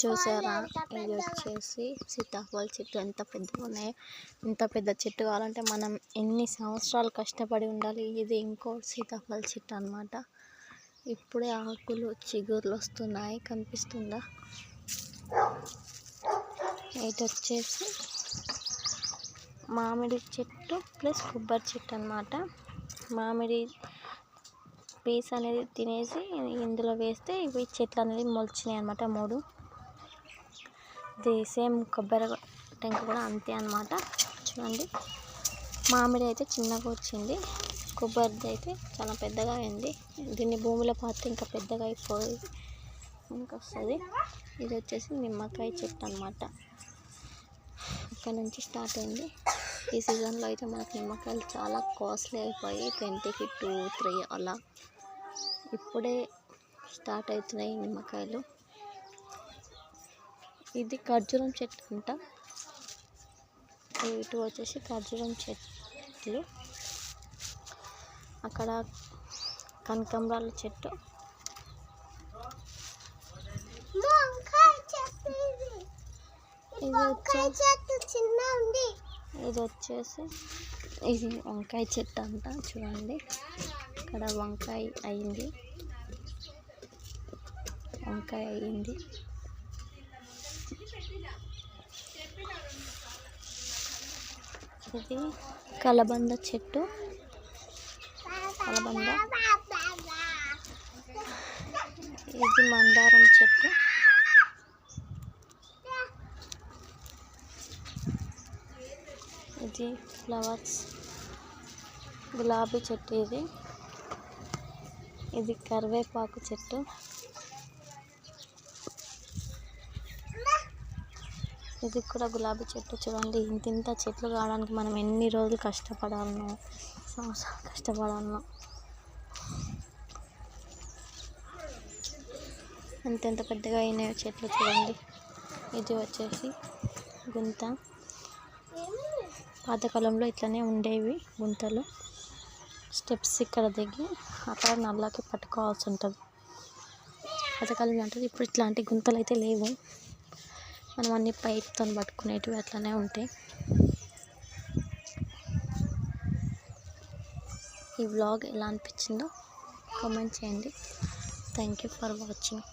చూసారా? ఇది వచ్చేసి సీతాఫల చెట్టు ఎంత పెద్దగా ఉన్నాయో ఇంత పెద్ద చెట్టు కావాలంటే మనం ఎన్ని సంవత్సరాలు కష్టపడి ఉండాలి? ఇది ఇంకో సీతాఫల చెట్టు అనమాట ఇప్పుడే ఆకులు చిగుర్లు వస్తున్నాయి. కనిపిస్తుందా? ఇటు వచ్చేసి మామిడి చెట్టు ప్లస్ కొబ్బరి చెట్టు అనమాట మామిడి పీస్ అనేది తినేసి ఇందులో వేస్తే ఇవి చెట్లు అనేది మొలిచినాయి అనమాట మూడు. ఇది సేమ్ కొబ్బరి టెంక కూడా అంతే అనమాట చూడండి. మామిడి అయితే చిన్నగా వచ్చింది. కొబ్బరిది అయితే చాలా పెద్దగా అయింది. దీన్ని భూమిలో పాత్ర ఇంకా పెద్దగా అయిపోయి ఇంకా వస్తుంది. ఇది వచ్చేసి నిమ్మకాయ చెట్టు అనమాట ఇక్కడ నుంచి స్టార్ట్ అయింది. ఈ సీజన్లో అయితే మనకు నిమ్మకాయలు చాలా కాస్ట్లీ అయిపోయి ట్వంటీకి టూ త్రీ అలా ఇప్పుడే స్టార్ట్ అవుతున్నాయి నిమ్మకాయలు. ఇది ఖర్జూరం చెట్టు అంట. ఇటు వచ్చేసి ఖర్జూరం చెట్లు. అక్కడ కనకాంబరాల చెట్టు. ఇది వచ్చేసి ఇది వంకాయ చెట్టు అంట. చూడండి. ఇక్కడ వంకాయ అయింది. వంకాయ అయింది. ఇది కలబంద చెట్టు. కలబంద. ఇది మందారం చెట్టు. ఇది ఫ్లవర్స్. గులాబీ చెట్టు ఇది. ఇది కరివేపాకు చెట్టు. ఇది కూడా గులాబీ చెట్టు చూడండి. ఇంత ఇంత చెట్లు కావడానికి మనం ఎన్ని రోజులు కష్టపడాలనో సంవత్సరాలు కష్టపడాలనో. ఎంతెంత పెద్దగా అయినాయో చెట్లు చూడండి. ఇది వచ్చేసి గుంత. పాతకాలంలో ఇట్లనే ఉండేవి గుంతలు. స్టెప్స్ ఇక్కడ దిగి అక్కడ నల్లకి పట్టుకోవాల్సి ఉంటుంది. పాతకాలంలో అంటే ఇప్పుడు ఇట్లాంటి గుంతలు అయితే లేవు. మనం అన్ని పైప్తో పట్టుకునేటివి అట్లనే ఉంటాయి. ఈ వ్లాగ్ ఎలా అనిపించిందో కామెంట్ చేయండి. Thank you for watching